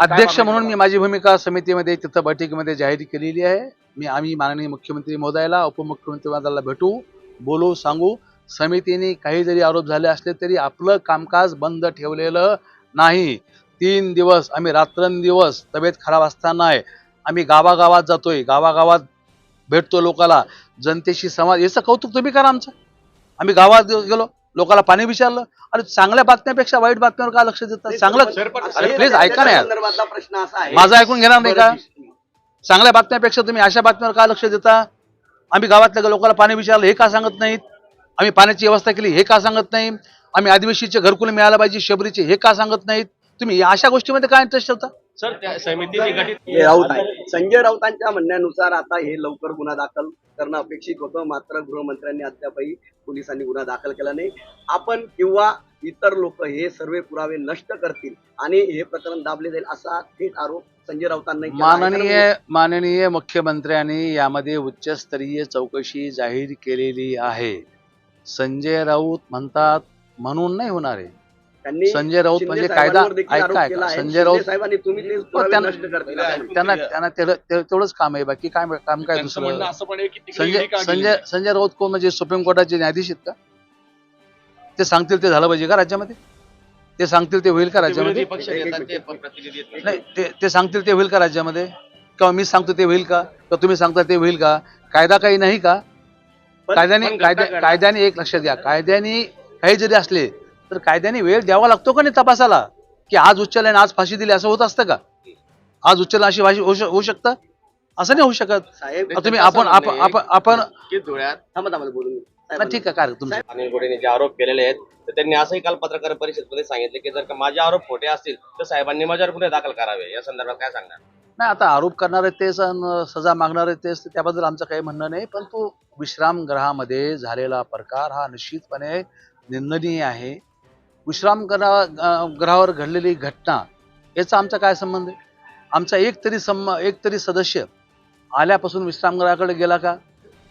अध्यक्ष म्हणून मी माझी भूमिका समितीमध्ये तिथं बैठकीमध्ये जाहीर केलेली आहे. मी आम्ही माननीय मुख्यमंत्री महोदयाला उपमुख्यमंत्री महोदयाला भेटू बोलू सांगू. समितीने काही जरी आरोप झाले असले तरी आपलं कामकाज बंद ठेवलेलं नाही. तीन दिवस आम्ही रात्रंदिवस तब्येत खराब असताना आहे. आम्ही गावागावात जातोय. गावागावात भेटतो लोकाला. जनतेशी संवाद याचं कौतुक तुम्ही करा आमचं. आम्ही गावात गेलो. लोकाला पाणी विचारलं अरे चांगल्या बातम्यापेक्षा वाईट बातम्यावर का लक्ष देतात चांगलं अरे प्लीज ऐका ना यार. प्रश्न असा आहे. माझं ऐकून घेणार नाही का? चांगल्या बातम्यापेक्षा तुम्ही अशा बातम्यावर का लक्ष देता? आम्ही गावातल्या लोकांना पाणी विचारलं हे का सांगत नाहीत? आम्ही पाण्याची व्यवस्था केली हे का सांगत नाही? आम्ही आदिवासीचे घरकुल मिळायला पाहिजे शबरीचे हे का सांगत नाहीत? तुम्ही अशा गोष्टीमध्ये काय इंटरेस्ट ठेवता? सर त्या समितीने गठीत हे राऊत आहे संजय राऊतांच्या म्हणण्यानुसार आता हे लवकर गुन्हा दाखल करणं अपेक्षित होतं. मात्र गृहमंत्र्यांनी अद्यापही पोलिसांनी गुन्हा दाखल केला नाही. आपण किंवा इतर लोक हे सर्व पुरावे नष्ट करतील आणि हे प्रकरण दाबले जाईल असा थेट आरोप संजय राऊतांना. माननीय माननीय मुख्यमंत्र्यांनी यामध्ये उच्चस्तरीय चौकशी जाहीर केलेली आहे. संजय राऊत म्हणतात म्हणून नाही होणार आहे. संजय राऊत म्हणजे कायदा ऐका. संजय राऊत साहेबांनी तुम्ही पुरावे त्यांना-. त्यांना तेवढंच काम आहे. बाकी काय काम काय दुसरं? असं पण आहे की तिकडे संजय संजय संजय राऊत कोण म्हणजे सुप्रीम कोर्टाचे न्यायाधीश आहेत का? ते सांगतील ते झालं पाहिजे का राज्यामध्ये? ते सांगतील ते होईल का राज्यामध्ये? नाही ते ते सांगतील ते होईल का राज्यामध्ये? किंवा मी सांगतो ते होईल का? किंवा तुम्ही सांगता ते होईल का? कायदा काही नाही का? कायद्याने कायद्याने एक लक्षात घ्या. कायद्याने काही जरी असले तर कायद्याने वेळ द्यावा लागतो का नाही तपासाला? की आज उच्चालयाने आज फाशी दिली असं होत असतं का? आज उच्चालय अशी फाशी होऊ शक- होऊ शकतं? असं नाही होऊ शकत. साहेब आता तुम्ही आपण आपण आपण ठीक आहे काय तुमचं अनिल गोडेने जे आरोप केलेले आहेत तर त्यांनी असंही काल पत्रकार परिषदेमध्ये सांगितले की जर का माझे आरोप खोटे असतील तर साहेबांनी माझ्यावर गुन्हे दाखल करावे. या संदर्भात काय सांगणार? नाही आता आरोप करणारे तेच सजा मागणारे तेच त्याबद्दल आमचं काही म्हणणं नाही पण तो विश्राम ग्रहामध्ये झालेला प्रकार हा निश्चितपणे निंदनीय आहे. विश्राम ग्रहा ग्रहावर घडलेली घटना याचा आमचा काय संबंध आहे? आमचा एक तरी सम एक तरी सदस्य आल्यापासून विश्रामगृहाकडे गेला का?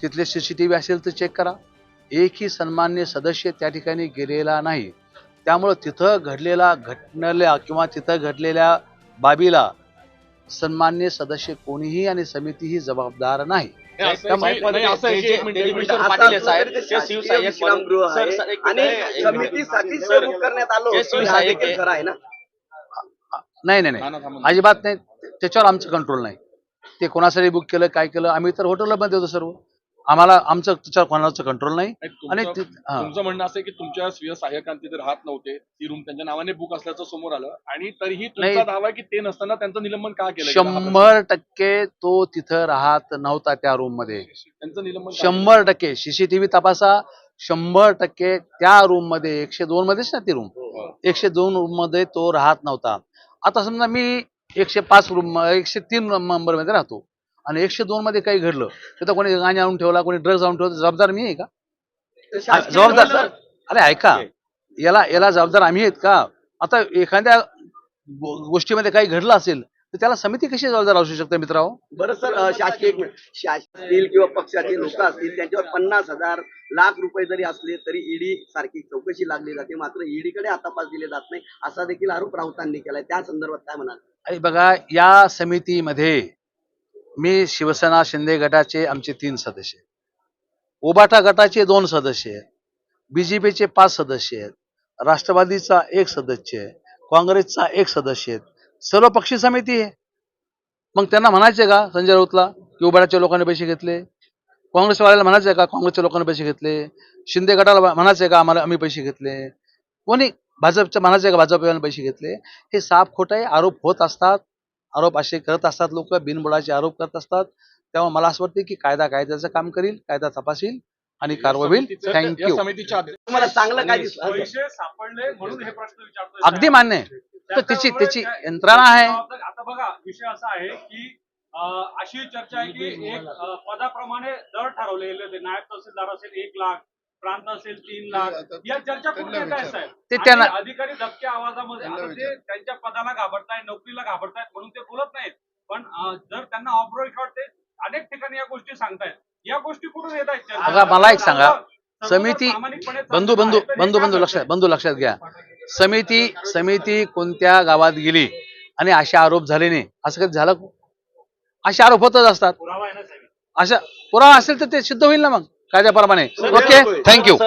तिथले सी सी टी व्ही असेल तर चेक करा. एकही सन्मान्य सदस्य त्या ठिकाणी गेलेला नाही. त्यामुळं तिथं घडलेला घटनेला किंवा तिथं घडलेल्या बाबीला सन्मान्य सदस्य कोणीही आणि समितीही जबाबदार नाही. नाही, नाही, नाही नाही नाही अजिबात नाही. त्याच्यावर आमचं कंट्रोल नाही. ते कोणासाठी बुक केलं काय केलं आम्ही तर हॉटेलला बंद देतो सर्व. आम्हाला आमचं त्याच्यावर कोणाचं कंट्रोल नाही आणि तुमचं ते- हा. तुमचं म्हणणं असं आहे की तुमच्या स्वीय सहाय्यकांत तिथे राहत नव्हते ती रूम त्यांच्या नावाने बुक असल्याचं समोर आलं आणि तरीही तुमचा नाही. दावा आहे की ते नसताना त्यांचं निलंबन का केलं गेलं? हा प्रश्न. शंभर टक्के तो तिथं राहत नव्हता त्या रूममध्ये त्यांचं निलंबन का शंभर टक्के सीसीटीव्ही तपासा शंभर टक्के त्या रूममध्ये एकशे दोन मध्येच ना ती रूम एकशे दोन रूममध्ये तो राहत नव्हता आता समजा मी एकशे पाच रूम एकशे तीन नंबरमध्ये राहतो आणि एकशे दोन मध्ये काही घडलं तिथं कोणी गाणी आणून ठेवला कोणी ड्रग्ज आणून ठेवला जबाबदार मी आहे का? शासकीय जबाबदार सर, अरे ऐका याला याला जबाबदार आम्ही आहेत का? आता एखाद्या गोष्टीमध्ये काही घडलं असेल तर त्याला समिती कशी जबाबदार असू शकते मित्रांनो? बरं सर शासकीय एक मिनिट. शासन असतील किंवा पक्षाचे लोक असतील त्यांच्यावर पन्नास हजार लाख रुपये जरी असले तरी ईडी सारखी चौकशी लागली जाते मात्र ईडी कडे आता पास दिले जात नाही असा देखील आरोप राऊतांनी केलाय. त्या संदर्भात काय म्हणाल? अरे बघा या समितीमध्ये मी शिवसेना शिंदे गटाचे आमचे तीन सदस्य उबाटा गटाचे दोन सदस्य आहेत. बीजेपीचे पाच सदस्य आहेत. राष्ट्रवादीचा एक सदस्य आहे. काँग्रेसचा एक सदस्य आहेत. सर्व पक्षी समिती आहे. मग त्यांना म्हणायचे का संजय राऊतला की उबाटाच्या लोकांनी पैसे घेतले? काँग्रेसवाल्याला म्हणायचं का काँग्रेसच्या लोकांनी पैसे घेतले? शिंदे गटाला म्हणायचं का आम्हाला आम्ही पैसे घेतले? कोणी भाजपचं म्हणायचं का भाजपवाल्याने पैसे घेतले? हे साफ खोटे आरोप होत असतात. आरोप असे करत असतात लोक बिनबुडाचे आरोप करत असतात. तेव्हा मला असं वाटतं की कायदा कायद्याचं काम करील कायदा तपासील आणि कारवाई होईल. थँक्यू तुम्हाला चांगलं काय सापडले म्हणून हे प्रश्न विचारतोय. अगदी मान्य आहे. तर त्याची त्याची यंत्रणा आहे. आता बघा विषय असा आहे की अशी चर्चा आहे की एक पदाप्रमाणे दर ठरवलेले होते. नायब तहसीलदार असेल एक लाख प्रांत असेल तीन लाख. या चर्चा कुठे येत आहेत साहेब? त्यांना- अधिकारी दबक्या आवाजामध्ये. आता ते त्यांच्या पदाला घाबरतायत नोकरीला घाबरतायत म्हणून ते बोलत नाहीत. पण जर त्यांना ऑफ रेकॉर्ड ते अनेक ठिकाणी या गोष्टी सांगतायत. या गोष्टी कुठून येत आहेत? बघा, मला एक सांगा. समिती बंधू बंधू हे बंधू बंधू लक्षात? बंधू लक्षात घ्या. समिती समिती कोणत्या गावात गेली आणि असे आरोप झाले नाही? असं कधी झालं? असे आरोप होतच असतात. पुरावा आहे ना साहेब? अशा पुरावा असेल तर ते सिद्ध होईल ना मग. कायद्याप्रमाणे. Okay thank you